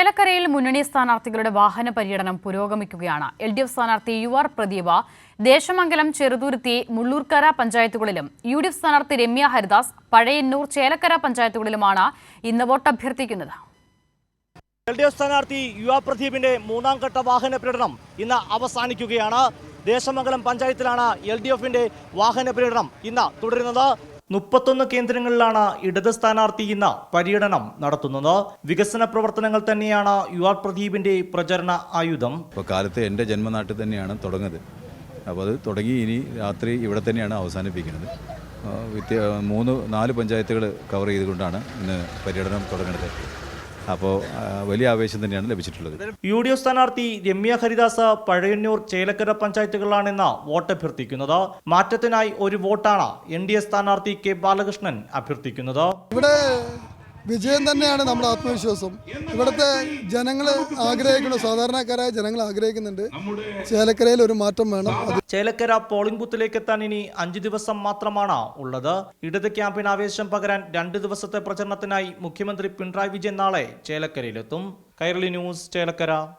ചേലക്കരയിൽ മുന്നണി സ്ഥാനാർത്ഥികളുടെ വാഹന പര്യടനം പുരോഗമിക്കുകയാണ്. എൽ ഡി എഫ് സ്ഥാനാർത്ഥി യു ആർ പ്രദീപ ദേശമംഗലം ചെറുതുരുത്തി മുള്ളൂർക്കര പഞ്ചായത്തുകളിലും യു ഡി എഫ് സ്ഥാനാർത്ഥി രമ്യ ഹരിദാസ് പഴയന്നൂർ ചേലക്കര പഞ്ചായത്തുകളിലുമാണ് ഇന്ന് വോട്ട് അഭ്യർത്ഥിക്കുന്നത്. എൽ ഡി എഫ് സ്ഥാനാർത്ഥി യു ആർ പ്രദീപിന്റെ മൂന്നാം ഘട്ട വാഹന പര്യടനം ഇന്ന് അവസാനിക്കുകയാണ്. ദേശമംഗലം പഞ്ചായത്തിലാണ് എൽ ഡി എഫിന്റെ വാഹന പര്യടനം ഇന്ന് തുടരുന്നത്. മുപ്പത്തൊന്ന് കേന്ദ്രങ്ങളിലാണ് ഇടത് സ്ഥാനാർത്ഥി ഇന്ന് പര്യടനം നടത്തുന്നത്. വികസന പ്രവർത്തനങ്ങൾ തന്നെയാണ് യു ആർ പ്രദീപിന്റെ പ്രചരണ ആയുധം. ഇപ്പോൾ കാലത്ത് എന്റെ ജന്മനാട്ടിൽ തന്നെയാണ് തുടങ്ങുന്നത്. അപ്പോൾ അത് തുടങ്ങി ഇനി രാത്രി ഇവിടെ തന്നെയാണ് അവസാനിപ്പിക്കുന്നത്. മൂന്ന് നാല് പഞ്ചായത്തുകൾ കവർ ചെയ്തുകൊണ്ടാണ് ഇന്ന് പര്യടനം തുടങ്ങുന്നത്. അപ്പോൾ വലിയ ആവേശം തന്നെയാണ് ലഭിച്ചിട്ടുള്ളത്. യു ഡി എഫ് സ്ഥാനാർത്ഥി രമ്യ ഹരിദാസ് പഴയന്നൂർ ചേലക്കര പഞ്ചായത്തുകളിലാണെന്ന വോട്ട് അഭ്യർത്ഥിക്കുന്നത്. മാറ്റത്തിനായി ഒരു വോട്ടാണ് എൻ ഡി എ സ്ഥാനാർത്ഥി കെ ബാലകൃഷ്ണൻ അഭ്യർത്ഥിക്കുന്നത്. ഇവിടെ വിജയം തന്നെയാണ് നമ്മുടെ ആത്മവിശ്വാസം. ഇവിടുത്തെ ജനങ്ങൾ ആഗ്രഹിക്കുന്നു സാധാരണക്കാരായ ജനങ്ങൾ ആഗ്രഹിക്കുന്നുണ്ട്. ചേലക്കരയിൽ ഒരു മാറ്റം വേണം. ചേലക്കര പോളിംഗ് ബൂത്തിലേക്ക് എത്താൻ ഇനി അഞ്ചു ദിവസം മാത്രമാണ് ഉള്ളത്. ഇടത് ക്യാമ്പിന് ആവേശം പകരാൻ രണ്ട് ദിവസത്തെ പ്രചരണത്തിനായി മുഖ്യമന്ത്രി പിണറായി വിജയൻ നാളെ ചേലക്കരയിലെത്തും. കൈരളി ന്യൂസ് ചേലക്കര.